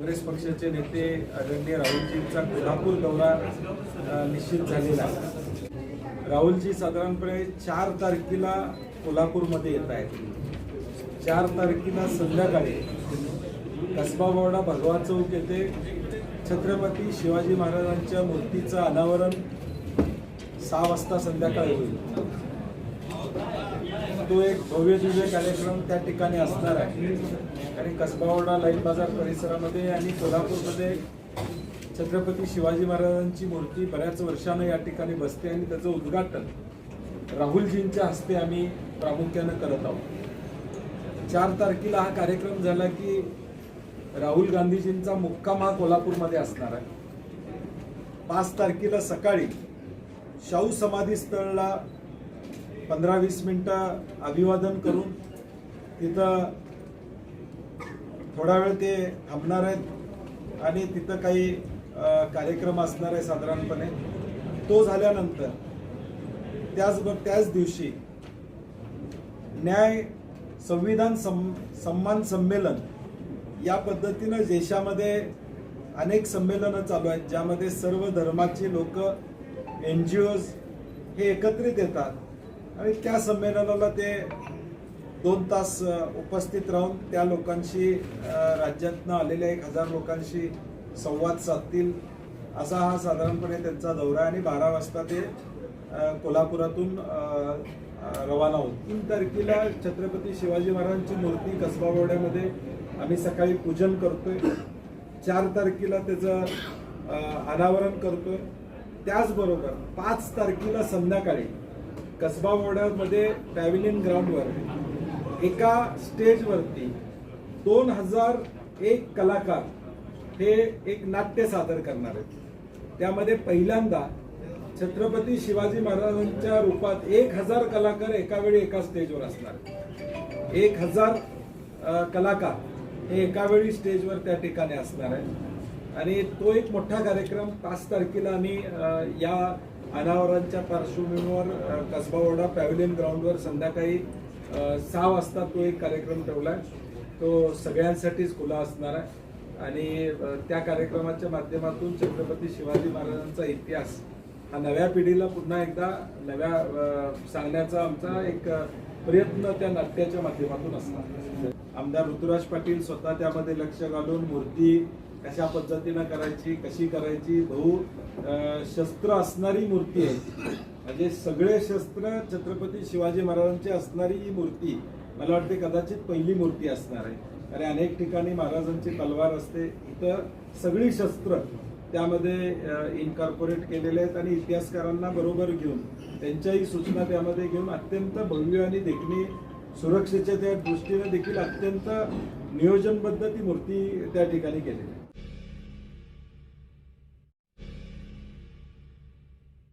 काँग्रेस पक्षाचे नेते आदरणीय राहुलजींचा कोल्हापूर दौरा निश्चित झालेला आहे. राहुलजी साधारणपणे चार तारखेला कोल्हापूरमध्ये येत आहेत. चार तारखेला संध्याकाळी कसबा बोर्डा भगवा चौक येथे छत्रपती शिवाजी महाराजांच्या मूर्तीचं अनावरण सहा वाजता संध्याकाळी होईल. तो एक भव्य दिव्य कार्यक्रम त्या ठिकाणी असणार आहे. आणि कसबावडा लाईन बाजार परिसरामध्ये आणि कोल्हापूरमध्ये छत्रपती शिवाजी महाराजांची मूर्ती बऱ्याच वर्षानं या ठिकाणी बसते आणि त्याचं उद्घाटन राहुलजींच्या हस्ते आम्ही प्रामुख्यानं करत आहोत. चार तारखेला हा कार्यक्रम झाला की राहुल गांधीजींचा मुक्काम हा कोल्हापूरमध्ये असणार आहे. पाच तारखेला सकाळी शाहू समाधी स्थळला पंधरा वीस मिनटं अभिवादन करून तिथं थोडा वेळ ते थांबणार आहेत आणि तिथं काही कार्यक्रम असणार आहे साधारणपणे. तो झाल्यानंतर त्याच त्याच दिवशी न्याय संविधान सम सन्मान संमेलन या पद्धतीनं देशामध्ये अनेक संमेलनं चालू आहेत ज्यामध्ये सर्व धर्माची लोक एन जी ओज हे एकत्रित येतात. आणि त्या संमेलनाला ते दोन तास उपस्थित राहून त्या लोकांशी राज्यातनं आलेल्या एक हजार लोकांशी संवाद साधतील असा हा साधारणपणे त्यांचा दौरा आहे. आणि बारा वाजता ते कोल्हापुरातून रवाना होत तीन तारखेला छत्रपती शिवाजी महाराजांची मूर्ती कसबावड्यामध्ये आम्ही सकाळी पूजन करतोय. चार तारखेला त्याचं अनावरण करतोय. त्याचबरोबर पाच तारखेला संध्याकाळी कसबा बोर्डामध्ये पॅव्हिलियन ग्राउंडवर एका स्टेजवरती दोन हजार एक कलाकार हे एक नाट्य सादर करणार आहेत. त्यामध्ये पहिल्यांदा छत्रपती शिवाजी महाराजांच्या रूपात एक हजार कलाकार एकावेळी एका स्टेजवर असणार. एक हजार कलाकार हे एकावेळी स्टेजवर त्या ठिकाणी असणार आहे आणि तो एक मोठा कार्यक्रम पाच तारखेला आम्ही या अनावरांच्या पार्श्वभूमीवर अ, कसबा ओढा पॅव्हिलियन ग्राउंडवर संध्याकाळी सहा वाजता तो एक कार्यक्रम ठेवला आहे तो सगळ्यांसाठीच खुला असणार आहे. आणि त्या कार्यक्रमाच्या माध्यमातून छत्रपती शिवाजी महाराजांचा इतिहास हा नव्या पिढीला पुन्हा एकदा नव्या सांगण्याचा आमचा एक प्रयत्न त्या नाट्याच्या माध्यमातून असणार आमदार ऋतुराज पाटील स्वतः त्यामध्ये लक्ष घालून मूर्ती कशा पद्धतीनं करायची कशी करायची बहु शस्त्र असणारी मूर्ती आहे. म्हणजे सगळे शस्त्र छत्रपती शिवाजी महाराजांची असणारी ही मूर्ती मला वाटते कदाचित पहिली मूर्ती असणार आहे. आणि अनेक ठिकाणी महाराजांची तलवार असते. इथं सगळी शस्त्र त्यामध्ये इनकॉर्पोरेट केलेले आहेत आणि इतिहासकारांना बरोबर घेऊन त्यांच्याही सूचना त्यामध्ये घेऊन अत्यंत भव्य आणि देखणी सुरक्षेच्या त्या दृष्टीने देखील अत्यंत नियोजनबद्ध ती मूर्ती त्या ठिकाणी केलेली आहे.